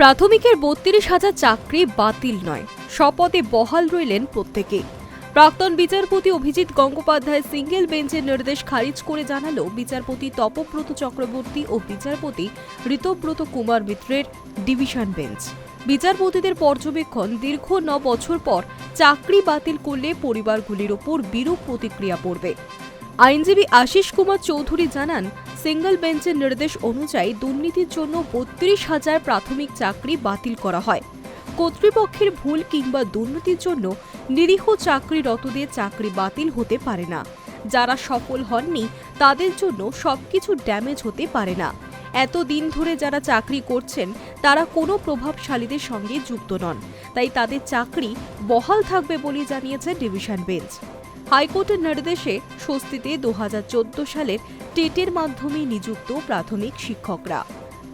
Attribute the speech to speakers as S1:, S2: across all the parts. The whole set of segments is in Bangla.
S1: প্রাথমিকের বত্রিশ হাজার চাকরি বাতিল নয়। শপথে বহাল রইলেন প্রত্যেকে প্রাক্তন বিচারপতি অভিজিৎ গঙ্গোপাধ্যায় সিঙ্গেল বেঞ্চের নির্দেশ খারিজ করে জানালো বিচারপতি তপব্রত চক্রবর্তী ও বিচারপতি ঋতব্রত কুমার মিত্রের ডিভিশন বেঞ্চ। বিচারপতিদের পর্যবেক্ষণ দীর্ঘ ন বছর পর চাকরি বাতিল করলে পরিবারগুলির ওপর বিরূপ প্রতিক্রিয়া পড়বে। আইনজীবী আশিস কুমার চৌধুরী জানান, সিঙ্গল বেঞ্চের নির্দেশ অনুযায়ী দুর্নীতির জন্য বত্রিশ হাজার প্রাথমিক চাকরি বাতিল করা হয়। কর্তৃপক্ষের ভুল কিংবা দুর্নীতির জন্য নিরীহ চাকরিরতদের চাকরি বাতিল হতে পারে না। যারা সফল হননি, তাদের জন্য সবকিছু ড্যামেজ হতে পারে না। এত দিন ধরে যারা চাকরি করছেন, তারা কোনো প্রভাবশালীদের সঙ্গে যুক্ত নন। তাই তাদের চাকরি বহাল থাকবে বলে জানিয়েছে ডিভিশন বেঞ্চ। হাইকোর্টের নির্দেশে স্বস্তিতে দু হাজার চোদ্দ সালের টেটের মাধ্যমে নিযুক্ত প্রাথমিক শিক্ষকরা।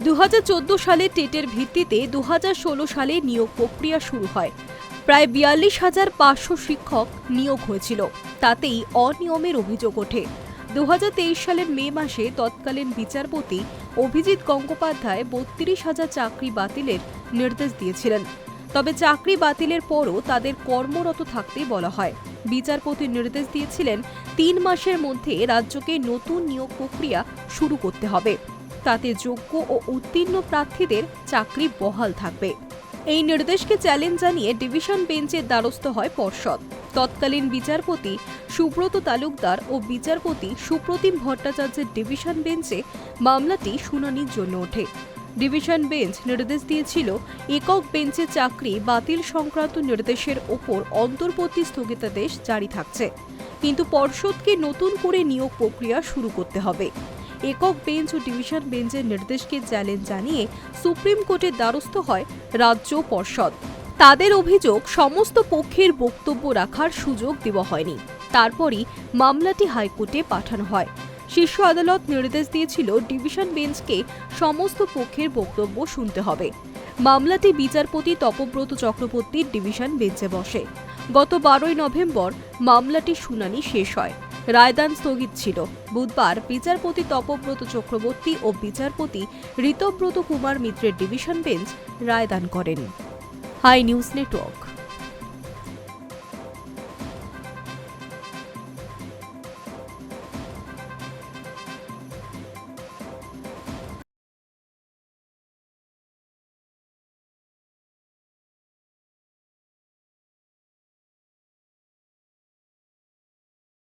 S1: দু হাজার চোদ্দ সালে টেটের ভিত্তিতে দু হাজার ষোলো সালে নিয়োগ প্রক্রিয়া শুরু হয়। প্রায় বিয়াল্লিশ হাজার পাঁচশো শিক্ষক নিয়োগ হয়েছিল। তাতেই অনিয়মের অভিযোগ ওঠে। দুহাজার তেইশ সালের মে মাসে তৎকালীন বিচারপতি অভিজিৎ গঙ্গোপাধ্যায় বত্রিশ হাজার চাকরি বাতিলের নির্দেশ দিয়েছিলেন। তবে চাকরি বাতিলের পরও তাদের কর্মরত থাকতে বলা হয়। বিচারপতি নির্দেশ দিয়েছিলেন তিন মাসের মধ্যে রাজ্যকে নতুন নিয়োগ প্রক্রিয়া শুরু করতে হবে। তাতে যোগ্য ও উত্তীর্ণ প্রার্থীদের চাকরি বহাল থাকবে। এই নির্দেশকে চ্যালেঞ্জ জানিয়ে ডিভিশন বেঞ্চের দ্বারস্থ হয় পর্ষদ। তৎকালীন বিচারপতি সুব্রত তালুকদার ও বিচারপতি সুপ্রতিম ভট্টাচার্যের ডিভিশন বেঞ্চে মামলাটি শুনানির জন্য ওঠে। ডিভিশন বেঞ্চ নির্দেশ দিয়েছিল, একক বেঞ্চে চাকরি বাতিল সংক্রান্ত নির্দেশের ওপর অন্তর্বর্তী স্থগিতাদেশ জারি থাকছে। কিন্তু পর্ষদকে নতুন করে নিয়োগ প্রক্রিয়া শুরু করতে হবে। একক বেঞ্চ ও ডিভিশন বেঞ্চের নির্দেশকে চ্যালেঞ্জ জানিয়ে সুপ্রিম কোর্টের দ্বারস্থ হয় রাজ্য পর্ষদ। তাদের অভিযোগ, সমস্ত পক্ষের বক্তব্য রাখার সুযোগ দেওয়া হয়নি। তারপরই মামলাটি হাইকোর্টে পাঠানো হয়। শীর্ষ আদালত নির্দেশ দিয়েছিল ডিভিশন বেঞ্চকে সমস্ত পক্ষের বক্তব্য শুনতে হবে। মামলাটি বিচারপতি তপব্রত চক্রবর্তীর ডিভিশন বেঞ্চে বসে। গত বারোই নভেম্বর মামলাটি শুনানি শেষ হয়। রায়দান স্থগিত ছিল। বুধবার বিচারপতি তপব্রত চক্রবর্তী ও বিচারপতি ঋতব্রত কুমার মিত্রের ডিভিশন বেঞ্চ রায়দান করেন। High News Network.